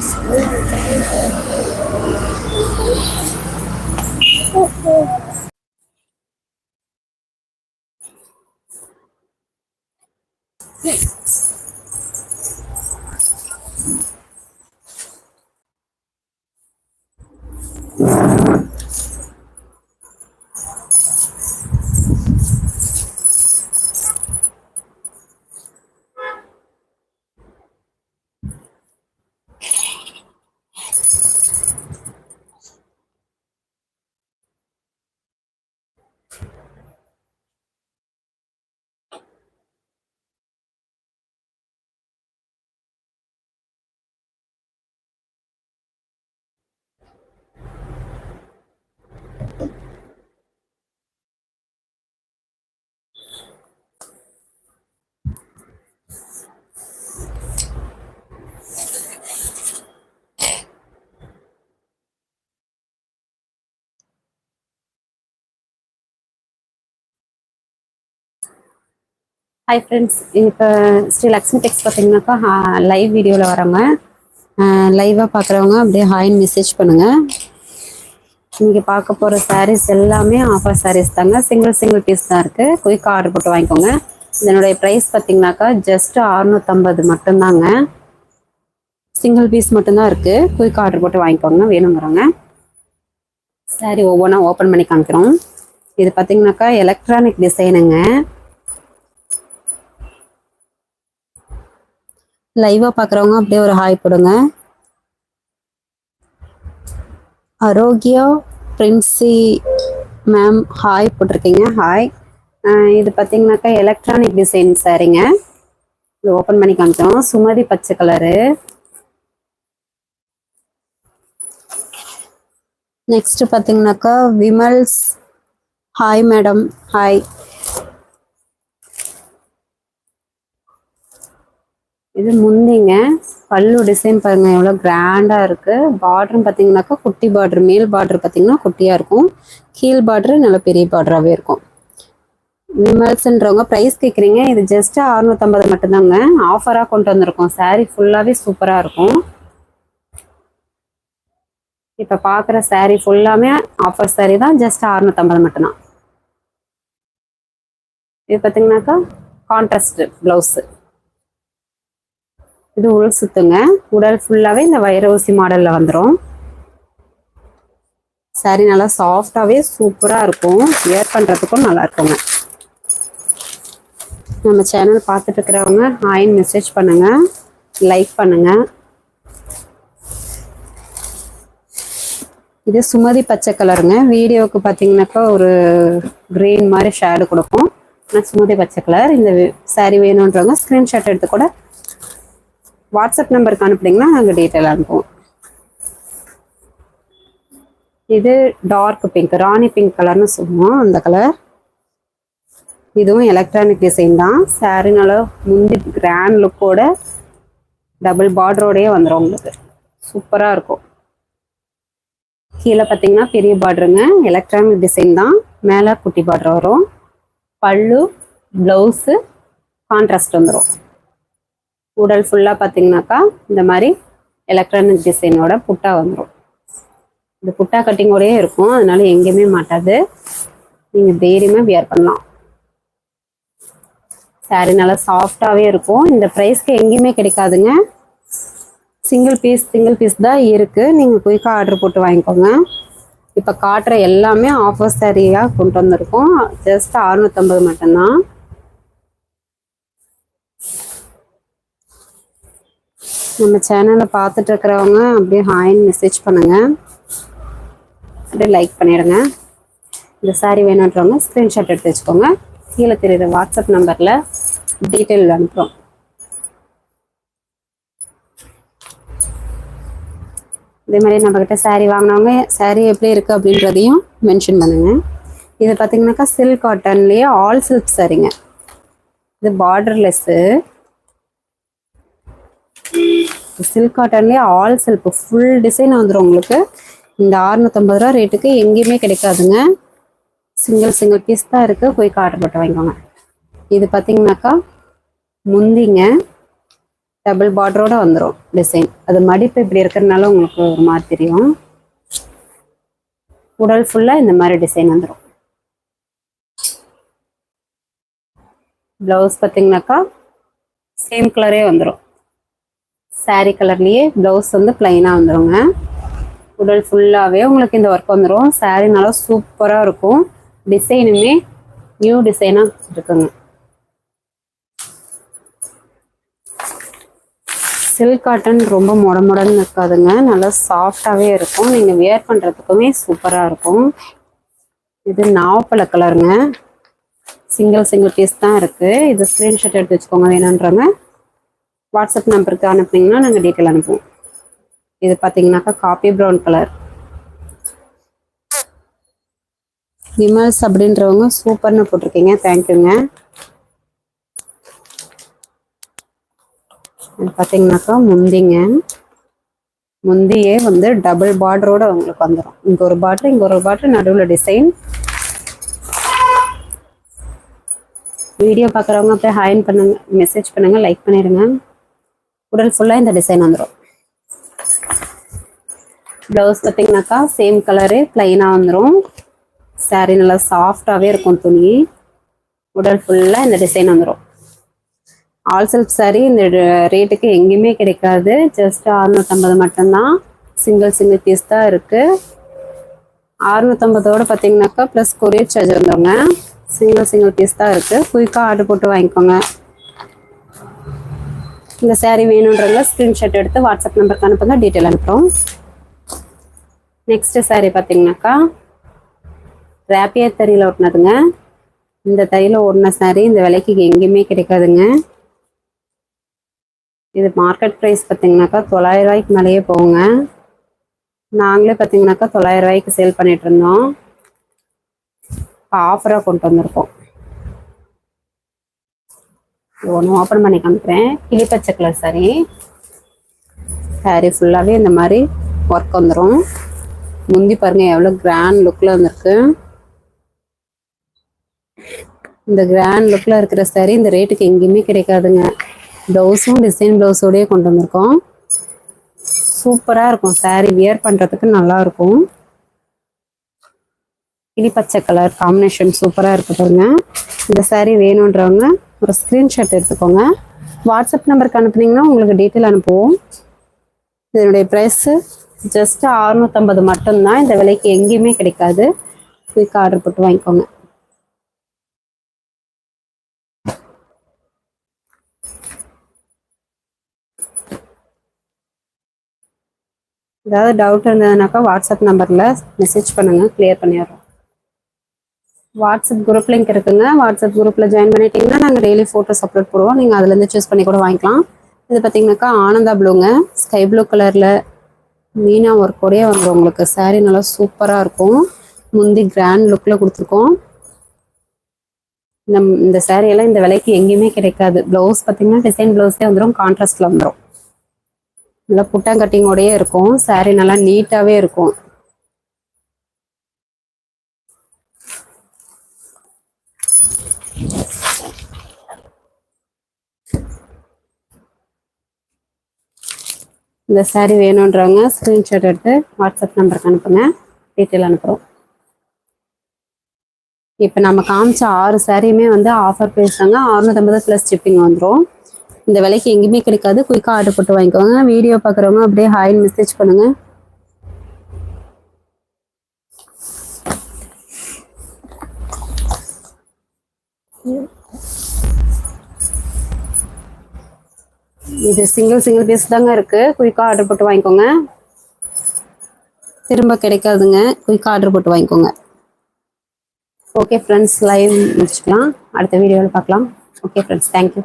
ですよね。ね hi friends இப்போ ஸ்ரீ லக்ஷ்மி டெக்ஸ் பார்த்தீங்கன்னாக்கா live வீடியோவில் வரவங்க லைவாக பார்க்குறவங்க அப்படியே ஹாய்னு மெசேஜ் பண்ணுங்கள் நீங்கள் பார்க்க போகிற சாரீஸ் எல்லாமே ஆஃபர் சாரீஸ் தாங்க. சிங்கிள் சிங்கிள் பீஸ் தான் இருக்குது குயிக்காக ஆர்டர் போட்டு வாங்கிக்கோங்க. இதனுடைய ப்ரைஸ் பார்த்தீங்கன்னாக்கா ஜஸ்ட் அறுநூத்தம்பது மட்டும்தாங்க. சிங்கிள் பீஸ் மட்டும்தான் இருக்குது குயிக் ஆர்டர் போட்டு வாங்கிக்கோங்க வேணுங்கிறவங்க. சாரி ஒவ்வொன்றா ஓப்பன் பண்ணி காமிக்கிறோம். இது பார்த்தீங்கன்னாக்கா எலக்ட்ரானிக் டிசைனுங்க லைவா பார்க்குறவங்க அப்படியே ஒரு ஹாய் போடுங்க. ஆரோக்கியா பிரின்சி மேம் ஹாய் போட்டிருக்கீங்க. ஹாய் இது பார்த்தீங்கன்னாக்கா எலக்ட்ரானிக் டிசைன் சாரிங்க இது ஓப்பன் பண்ணி காமிச்சோம் சுமதி பச்சை கலரு நெக்ஸ்ட் பார்த்தீங்கன்னாக்கா விமல்ஸ். ஹாய் மேடம் ஹாய் இது முந்திங்க. பல்லு டிசைன் பாருங்க எவ்வளோ கிராண்டாக இருக்கு. பார்டரும் பார்த்தீங்கன்னாக்கா குட்டி பார்டர் மேல் பார்டர் பார்த்தீங்கன்னா குட்டியாக இருக்கும். கீழ் பார்டர் நல்ல பெரிய பார்டராகவே இருக்கும். விமல்ஸ்ன்றவங்க ப்ரைஸ் கேட்குறீங்க இது ஜஸ்ட் அறுநூத்தம்பது மட்டும்தாங்க. ஆஃபராக கொண்டு வந்திருக்கோம். சாரீ ஃபுல்லாகவே சூப்பராக இருக்கும். இப்போ பார்க்குற சாரீ ஃபுல்லாமே ஆஃபர் சாரீ தான். ஜஸ்ட் அறுநூத்தம்பது மட்டும்தான். இது பார்த்தீங்கன்னாக்கா கான்ட்ராஸ்ட் ப்ளவுஸு இது உள் சுத்துங்க. உடல் ஃபுல்லாகவே இந்த வைரவசி மாடலில் வந்துடும் சாரி நல்லா சாஃப்டாகவே சூப்பராக இருக்கும். வியர் பண்ணுறதுக்கும் நல்லா இருக்குங்க. நம்ம சேனல் பார்த்துட்டு இருக்கிறவங்க ஹாயின் மெசேஜ் பண்ணுங்க. லைக் பண்ணுங்க. இது சுமதி பச்சை கலருங்க வீடியோவுக்கு பார்த்தீங்கன்னாக்கா ஒரு கிரீன் மாதிரி ஷேடு கொடுக்கும். ஆனால் சுமதி பச்சை கலர் இந்த சாரி வேணுன்றவங்க ஸ்க்ரீன்ஷாட் எடுத்து கூட வாட்ஸ்அப் நம்பருக்கு அனுப்புனீங்கன்னா நாங்கள் டீட்டெயில் அனுப்புவோம். இது டார்க் பிங்க் ராணி பிங்க் கலர்னு சொல்லுவோம் அந்த கலர் இதுவும் எலக்ட்ரானிக் டிசைன் தான். சாரி நல்லா முந்தி கிராண்ட் லுக்கோட டபுள் பார்டரோடையே வந்துடும் உங்களுக்கு. சூப்பராக இருக்கும். கீழே பார்த்தீங்கன்னா பெரிய பார்டருங்க எலக்ட்ரானிக் டிசைன் தான். மேலே குட்டி பார்டர் வரும். பல்லு ப்ளவுஸு கான்ட்ராஸ்ட் வந்துடும் உடல் ஃபுல்லாக பார்த்தீங்கன்னாக்கா இந்த மாதிரி எலக்ட்ரானிக் டிசைனோட புட்டா வந்துடும் இந்த புட்டா கட்டிங்கோடயே இருக்கும். அதனால எங்கேயுமே மாட்டாது. நீங்கள் தைரியமாக வியர் பண்ணலாம். Saree நல்லா சாஃப்டாகவே இருக்கும். இந்த ப்ரைஸ்க்கு எங்கேயுமே கிடைக்காதுங்க. சிங்கிள் பீஸ் சிங்கிள் பீஸ் தான் இருக்குது நீங்கள் குயிக்காக ஆர்டர் போட்டு வாங்கிக்கோங்க. இப்போ காட்டுற எல்லாமே ஆஃபர் சாரியாக கொண்டு வந்திருக்கோம். ஜஸ்ட் அறுநூத்தம்பது மட்டும்தான். நம்ம சேனலை பார்த்துட்டு இருக்கிறவங்க அப்படியே ஹாய்னு மெசேஜ் பண்ணுங்க. அப்படியே லைக் பண்ணிடுங்க. இந்த saree வேணுன்றவங்க ஸ்க்ரீன்ஷாட் எடுத்து வச்சுக்கோங்க. கீழே தெரியுற வாட்ஸ்அப் நம்பரில் டீட்டெயில் அனுப்புகிறோம் இதே மாதிரி நம்மக்கிட்ட saree வாங்கினவங்க saree எப்படி இருக்குது அப்படின்றதையும் மென்ஷன் பண்ணுங்கள் இது பார்த்தீங்கன்னாக்கா சில்க் காட்டன்லேயே ஆல் சில்க் சாரீங்க இது பார்டர்லெஸ்ஸு சில்க் காட்டன்லேயே ஆல் சில்க் ஃபுல் டிசைன் வந்துடும் உங்களுக்கு. இந்த அறுநூத்தம்பது ரூபா ரேட்டுக்கு எங்கேயுமே கிடைக்காதுங்க. சிங்கிள் சிங்கிள் பீஸ் தான் இருக்குது போய் ஆர்டர் போட்டு வாங்கிக்கோங்க. இது பார்த்தீங்கன்னாக்கா முந்திங்க டபுள் பார்டரோட வந்துடும் டிசைன் அது மடிப்பு இப்படி இருக்கிறதுனால உங்களுக்கு ஒரு மாதிரி தெரியும். உடல் ஃபுல்லாக இந்த மாதிரி டிசைன் வந்துடும் ப்ளவுஸ் பார்த்தீங்கன்னாக்கா சேம் கலரே வந்துடும் saree கலர்லேயே ப்ளவுஸ் வந்து பிளைனாக வந்துருங்க. உடல் ஃபுல்லாகவே உங்களுக்கு இந்த ஒர்க் வந்துடும் சாரீ நல்லா சூப்பராக இருக்கும். டிசைனுமே நியூ டிசைனாக இருக்குங்க சில்க் காட்டன் ரொம்ப முடமுடன்னு இருக்காதுங்க. நல்லா சாஃப்டாகவே இருக்கும். நீங்கள் வியர் பண்ணுறதுக்குமே சூப்பராக இருக்கும். இது நாவப்பழ கலருங்க சிங்கிள் சிங்கிள் பீஸ் தான் இருக்குது இது ஸ்க்ரீன்ஷாட் எடுத்து வச்சுக்கோங்க வேணுன்றவங்க. வாட்ஸ்அப் நம்பருக்கு அனுப்புனீங்கன்னா நாங்கள் டீட்டெயில் அனுப்புவோம். இது பார்த்தீங்கன்னாக்கா காப்பி ப்ரௌன் கலர் விமல்ஸ் அப்படின்றவங்க சூப்பர்னு போட்டிருக்கீங்க. தேங்க்யூங்க இது பார்த்தீங்கன்னாக்கா முந்திங்க. முந்தியே வந்து டபுள் பார்டரோட உங்களுக்கு வந்துடும் இங்கே ஒரு பார்டர் இங்கே ஒரு பார்டர் நடுவில் டிசைன் வீடியோ பார்க்குறவங்க அப்படியே ஹாயின் பண்ணுங்க மெசேஜ் பண்ணுங்க லைக் பண்ணிடுங்க. உடல் ஃபுல்லாக இந்த டிசைன் வந்துடும் ப்ளவுஸ் பார்த்தீங்கன்னாக்கா சேம் கலரு ப்ளைனாக வந்துடும் சாரீ நல்லா சாஃப்டாகவே இருக்கும் துணி. உடல் ஃபுல்லாக இந்த டிசைன் வந்துடும் ஆல் செல்ஃப் சாரீ இந்த ரேட்டுக்கு எங்கேயுமே கிடைக்காது. ஜஸ்ட் அறுநூத்தம்பது மட்டும்தான். சிங்கிள் சிங்கிள் பீஸ் தான் இருக்குது அறுநூத்தம்பதோட பார்த்தீங்கன்னாக்கா ப்ளஸ் கொரியர் சார்ஜ் வந்துடுங்க சிங்கிள் சிங்கிள் பீஸ் தான் இருக்குது குயிக்காக ஆர்டர் போட்டு வாங்கிக்கோங்க. இந்த சேரீ வேணுன்றவங்க ஸ்க்ரீன்ஷாட் எடுத்து வாட்ஸ்அப் நம்பருக்கு அனுப்புங்க டீட்டெயில் அனுப்புகிறோம் நெக்ஸ்ட் saree பார்த்தீங்கன்னாக்கா ரேப்பியர் தறியில் ஒட்டினதுங்க. இந்த தையில் ஓடின சாரீ இந்த விலைக்கு எங்கேயுமே கிடைக்காதுங்க. இது மார்க்கெட் ப்ரைஸ் பார்த்தீங்கன்னாக்கா தொள்ளாயிரம் ரூபாய்க்கு மேலேயே போகுங்க. நாங்களே பார்த்தீங்கன்னாக்கா தொள்ளாயிரம் ரூபாய்க்கு சேல் பண்ணிகிட்டு இருந்தோம். ஆஃபராக கொண்டு வந்திருக்கோம். ஒன்று ஓப்பன் பண்ணி காமிக்கிறேன். கிளிப்பச்சை கலர் சாரி சாரி ஃபுல்லாகவே இந்த மாதிரி ஒர்க் வந்துடும் முந்தி பாருங்க எவ்வளோ கிராண்ட் லுக்கில் வந்திருக்கு. இந்த கிராண்ட் லுக்கில் இருக்கிற சாரி இந்த ரேட்டுக்கு எங்கேயுமே கிடைக்காதுங்க. ப்ளவுஸும் டிசைன் ப்ளவுஸோடய கொண்டு வந்திருக்கோம். சூப்பராக இருக்கும். சாரி வியர் பண்ணுறதுக்கு நல்லா இருக்கும். பச்சை கலர் காம்பினேஷன் சூப்பராக இருக்கு பாருங்க. இந்த saree வேணுன்றவங்க ஒரு ஸ்க்ரீன்ஷாட் எடுத்துக்கோங்க. வாட்ஸ்அப் நம்பருக்கு அனுப்புனீங்கன்னா உங்களுக்கு டீட்டெயில் அனுப்புவோம். இதனுடைய ப்ரைஸு ஜஸ்ட் அறுநூத்தம்பது மட்டும்தான். இந்த விலைக்கு எங்கேயுமே கிடைக்காது. குயிக்காக ஆர்டர் போட்டு வாங்கிக்கோங்க. ஏதாவது டவுட் இருந்ததுனாக்கா வாட்ஸ்அப் நம்பரில் மெசேஜ் பண்ணுங்கள் கிளியர் பண்ணிடுறோம். வாட்ஸ்அப் குரூப் லிங்க் இருக்குங்க. வாட்ஸ்அப் குரூப்பில் ஜாயின் பண்ணிட்டீங்கன்னா நாங்கள் டெய்லி ஃபோட்டோஸ் அப்லோட் போடுவோம். நீங்கள் அதுலேருந்து சூஸ் பண்ணி கூட வாங்கிக்கலாம். இது பார்த்தீங்கன்னாக்கா ஆனந்தா ப்ளூங்க ஸ்கை ப்ளூ கலரில் மீனா ஒர்க்கோடயே வந்துடும் உங்களுக்கு சாரீ நல்லா சூப்பராக இருக்கும். முந்தி கிராண்ட் லுக்கில் கொடுத்துருக்கோம். இந்த இந்த சாரியெல்லாம் இந்த விலைக்கு எங்கேயுமே கிடைக்காது. ப்ளவுஸ் பார்த்தீங்கன்னா டிசைன் ப்ளவுஸே வந்துடும் கான்ட்ராஸ்டில் வந்துடும் நல்லா புட்டாங் கட்டிங்கோடயே இருக்கும். சாரீ நல்லா நீட்டாகவே இருக்கும். இந்த சாரீ வேணுன்றவங்க ஸ்க்ரீன்ஷாட் எடுத்து வாட்ஸ்அப் நம்பருக்கு அனுப்புங்க. டீட்டெயில் அனுப்புகிறோம் இப்போ நம்ம காமிச்ச ஆறு சாரியுமே வந்து ஆஃபர் பேசுகிறாங்க அறுநூத்தம்பது ப்ளஸ் ஷிப்பிங் வந்துடும் இந்த விலைக்கு எங்கேயுமே கிடைக்காது. குயிக்காக ஆர்டர் போட்டு வாங்கிக்கோங்க. வீடியோ பார்க்குறவங்க அப்படியே ஹாய்னு மெசேஜ் பண்ணுங்க. இது சிங்கிள் சிங்கிள் பீஸ் தாங்க இருக்குது குயிக்காக ஆர்டர் போட்டு வாங்கிக்கோங்க. திரும்ப கிடைக்காதுங்க. குயிக்காக ஆர்டர் போட்டு வாங்கிக்கோங்க. ஓகே ஃப்ரெண்ட்ஸ் லைவ் முடிச்சுக்கலாம். அடுத்த வீடியோவில் பார்க்கலாம். Okay friends thank you